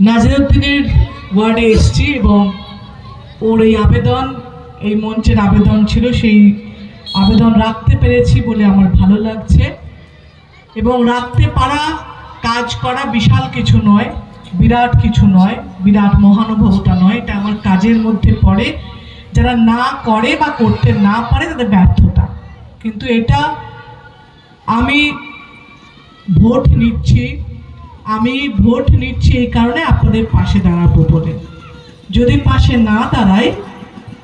নাজিরুদ্দিনের ওয়ার্ডে এসেছি এবং ওর এই আবেদন, এই মঞ্চের আবেদন ছিল সেই আবেদন রাখতে পেরেছি বলে আমার ভালো লাগছে। এবং রাখতে পারা কাজ করা বিশাল কিছু নয়, বিরাট কিছু নয়, বিরাট মহানুভবতা নয়। এটা আমার কাজের মধ্যে পড়ে। যারা না করে বা করতে না পারে তাদের ব্যর্থতা। কিন্তু এটা আমি ভোট নিচ্ছি আমি ভোট নিচ্ছি এই কারণে আপনাদের পাশে দাঁড়াবো বলে। যদি পাশে না দাঁড়াই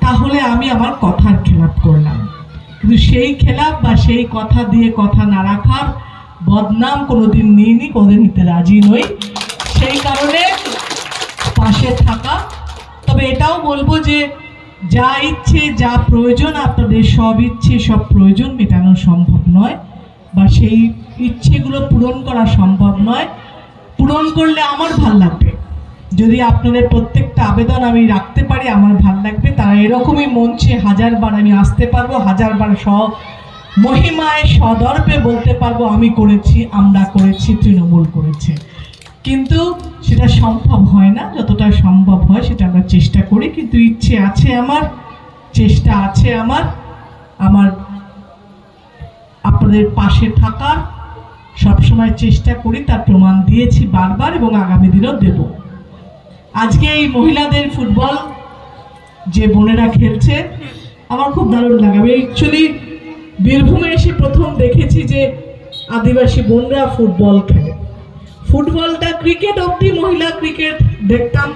তাহলে আমি আমার কথার খেলাপ করলাম। কিন্তু সেই খেলাপ বা সেই কথা দিয়ে কথা না রাখার বদনাম কোনোদিন নিইনি, কোনোদিন নিতে রাজি নই। সেই কারণে পাশে থাকা। তবে এটাও বলব যে, যা ইচ্ছে, যা প্রয়োজন, আপনাদের সব ইচ্ছে, সব প্রয়োজন মেটানো সম্ভব নয়। বা সেই ইচ্ছেগুলো পূরণ করা সম্ভব নয়। পূরণ করলে আমার ভালো লাগবে। যদি আপনাদের প্রত্যেকটা আবেদন আমি রাখতে পারি, আমার ভালো লাগবে। তারা এরকমই মঞ্চে হাজারবার আমি আসতে পারব, হাজারবার স মহিমায়, সদর্পে বলতে পারব, আমি করেছি, আমরা করেছি, তৃণমূল করেছে। কিন্তু সেটা সম্ভব হয় না। যতটা সম্ভব হয় সেটা আমরা চেষ্টা করি, কিন্তু ইচ্ছে আছে আমার, চেষ্টা আছে আমার আমার আপনাদের পাশে থাকার সবসময় চেষ্টা করি তার প্রমাণ দিয়েছি বারবার এবং আগামী দিনও দেব। আজকে এই মহিলাদের ফুটবল যে বোনেরা খেলছে, আমার খুব দারুণ লাগে। আমি অ্যাকচুয়ালি বীরভূমে এসে প্রথম দেখেছি যে আদিবাসী বোনরা ফুটবল খেলে। ফুটবলটা ক্রিকেট অবধি মহিলা ক্রিকেট দেখতাম,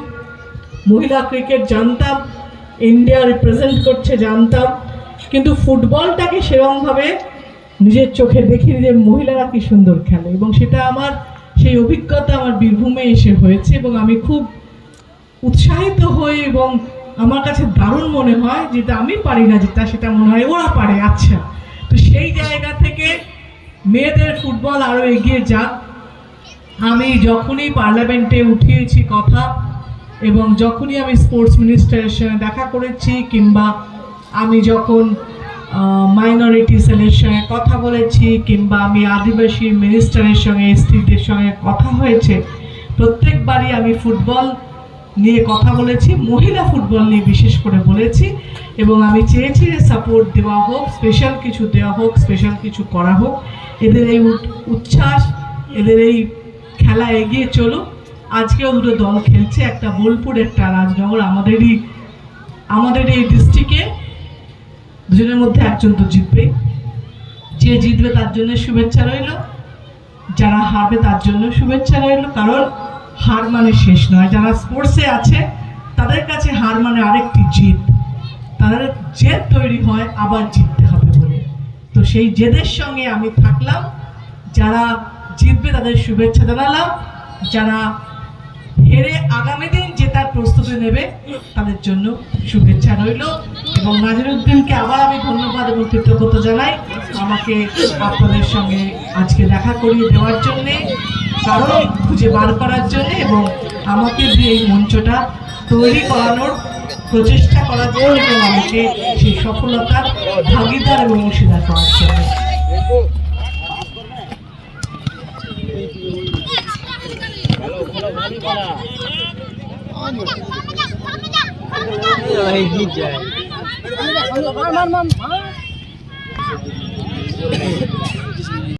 মহিলা ক্রিকেট জানতাম ইন্ডিয়া রিপ্রেজেন্ট করছে জানতাম। কিন্তু ফুটবলটাকে সেরকমভাবে নিজের চোখে দেখি যে মহিলারা কি সুন্দর খেলে এবং সেটা আমার, সেই অভিজ্ঞতা আমার বীরভূমে এসে হয়েছে এবং আমি খুব উৎসাহিত হই এবং আমার কাছে দারুণ মনে হয় যেটা আমি পারি না যেটা, সেটা মনে হয় ওরা পারে। আচ্ছা তো সেই জায়গা থেকে মেয়েদের ফুটবল আরও এগিয়ে যাক। আমি যখনই পার্লামেন্টে উঠিয়েছি কথা এবং যখনই আমি স্পোর্টস মিনিস্টারের সঙ্গে দেখা করেছি কিংবা আমি যখন মাইনরিটি সেলের সঙ্গে কথা বলেছি কিংবা আমি আদিবাসী মিনিস্টারের সঙ্গে এসটিদের সঙ্গে কথা হয়েছে। প্রত্যেকবারই আমি ফুটবল নিয়ে কথা বলেছি, মহিলা ফুটবল নিয়ে বিশেষ করে বলেছি এবং আমি চেয়েছি যে সাপোর্ট দেওয়া হোক স্পেশাল কিছু দেওয়া হোক স্পেশাল কিছু করা হোক। এদের এই উচ্ছ্বাস, এদের এই খেলা এগিয়ে চলুক। আজকেও দুটো দল খেলছে, একটা বোলপুর, একটা রাজনগর, আমাদেরই আমাদের এই ডিস্ট্রিক্টে দুজনের মধ্যে একজন তো জিতবে যে জিতবে তার জন্য শুভেচ্ছা রইল। যারা হারবে তার জন্য শুভেচ্ছা রইল। কারণ হার মানে শেষ নয়। যারা স্পোর্টসে আছে, তাদের কাছে হার মানে আরেকটি জিত। তাদের জেদ তৈরি হয়, আবার জিততে হবে বলে। তো সেই জেদের সঙ্গে আমি থাকলাম। যারা জিতবে তাদের শুভেচ্ছা জানালাম। যারা হেরে আগামী দিন জেতার প্রস্তুতি নেবে, তাদের জন্য শুভেচ্ছা রইল। এবং নাজিরুদ্দিনকে আবার আমি ধন্যবাদ এবং কৃতজ্ঞতা জানাই আমাকে আপনাদের সঙ্গে আজকে দেখা করিয়ে দেওয়ার জন্যে কারণ খুঁজে বার করার জন্যে এবং আমাকে যে এই মঞ্চটা তৈরি করানোর প্রচেষ্টা করার জন্য এবং আমাকে সেই সফলতার ভাগিদার এবং অংশীদার করার জন্য মার মার মার